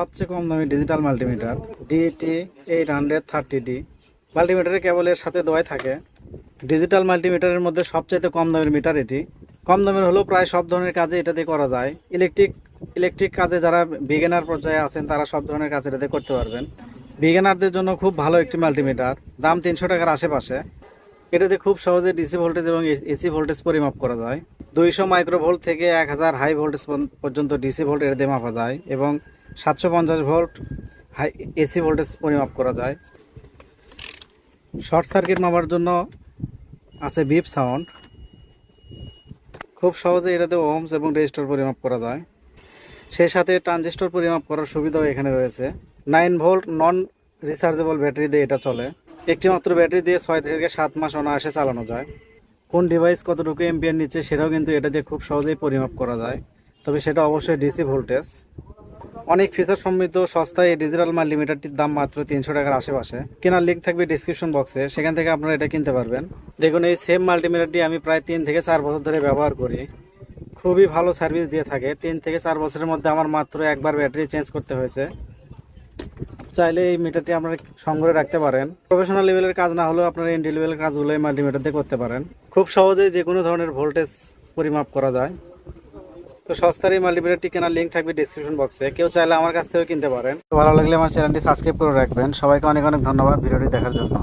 সবচেয়ে কম দামি digital multimeter DT eight hundred thirty D মাল্টিমিটারের কেবলের সাথে দেওয়াই থাকে। ডিজিটাল মাল্টিমিটারের মধ্যে সবচেয়ে কম দামের মিটার এটি। কম দামের হলেও প্রায় সব ধরনের কাজে এটাতে করা যায়। ইলেকট্রিক ইলেকট্রিক কাজে যারা বিগিনার পর্যায়ে আছেন, তারা সব ধরনের কাজ এটাতে করতে পারবেন। বিগিনারদের জন্য খুব ভালো একটি মাল্টিমিটার দাম তিনশো টাকার আশেপাশে। এটাতে খুব সহজে ডিসি ভোল্টেজ এবং এসি ভোল্টেজ পরিমাপ করা যায়। দুইশো মাইক্রোভোল্ট থেকে এক হাজার হাই ভোল্টেজ পর্যন্ত ডিসি ভোল্ট এটাতে মাপা যায় এবং সাতশো পঞ্চাশ ভোল্ট হাই এসি ভোল্টেজ পরিমাপ করা যায়। শর্ট সার্কিট মাপার জন্য আছে বিপ সাউন্ড। খুব সহজে এটাতে ওহমস এবং রেজিস্টার পরিমাপ করা যায়। সেই সাথে ট্রানজিস্টর পরিমাপ করার সুবিধাও এখানে রয়েছে। Nine volt non rechargeable battery দিয়ে এটা চলে। একটি মাত্র ব্যাটারি দিয়ে ছয় থেকে সাত মাস অনায়াসে চালানো যায়। কোন ডিভাইস কতটুকু এমপিয়ার নিচ্ছে সেটাও কিন্তু এটা দিয়ে খুব সহজেই পরিমাপ করা যায়। তবে সেটা অবশ্যই ডিসি ভোল্টেজ। অনেক ফিচার সমৃদ্ধ, সস্তায় এই ডিজিটাল মাল লিমিটারটির দাম মাত্র তিনশো টাকার আশেপাশে। কেনার লিঙ্ক থাকবে ডিসক্রিপশন বক্সে সেখান থেকে আপনারা এটা কিনতে পারবেন। দেখুন, এই সেম মাল্টিমিটারটি আমি প্রায় তিন থেকে চার বছর ধরে ব্যবহার করি। খুবই ভালো সার্ভিস দিয়ে থাকে। তিন থেকে চার বছরের মধ্যে আমার মাত্র একবার ব্যাটারি চেঞ্জ করতে হয়েছে। চাইলে এই মিটারটি আপনারা সংগ্রহে রাখতে পারেন। প্রফেশনাল লেভেলের কাজ না হলেও আপনারা এন্ট্রি লেভেলের কাজগুলো এই মাল্টিমিটার দিয়ে করতে পারেন। খুব সহজেই যে কোনো ধরনের ভোল্টেজ পরিমাপ করা যায়। তো সস্তার এই মাল্টিপ্লেটি কেনার লিঙ্ক থাকবে ডিসক্রিপশন বক্সে কেউ চাইলে আমার কাছ থেকেও কিনতে পারেন। তো ভালো লাগলে আমার চ্যানেলটি সাবস্ক্রাইব করে রাখবেন। সবাইকে অনেক অনেক ধন্যবাদ ভিডিওটি দেখার জন্য।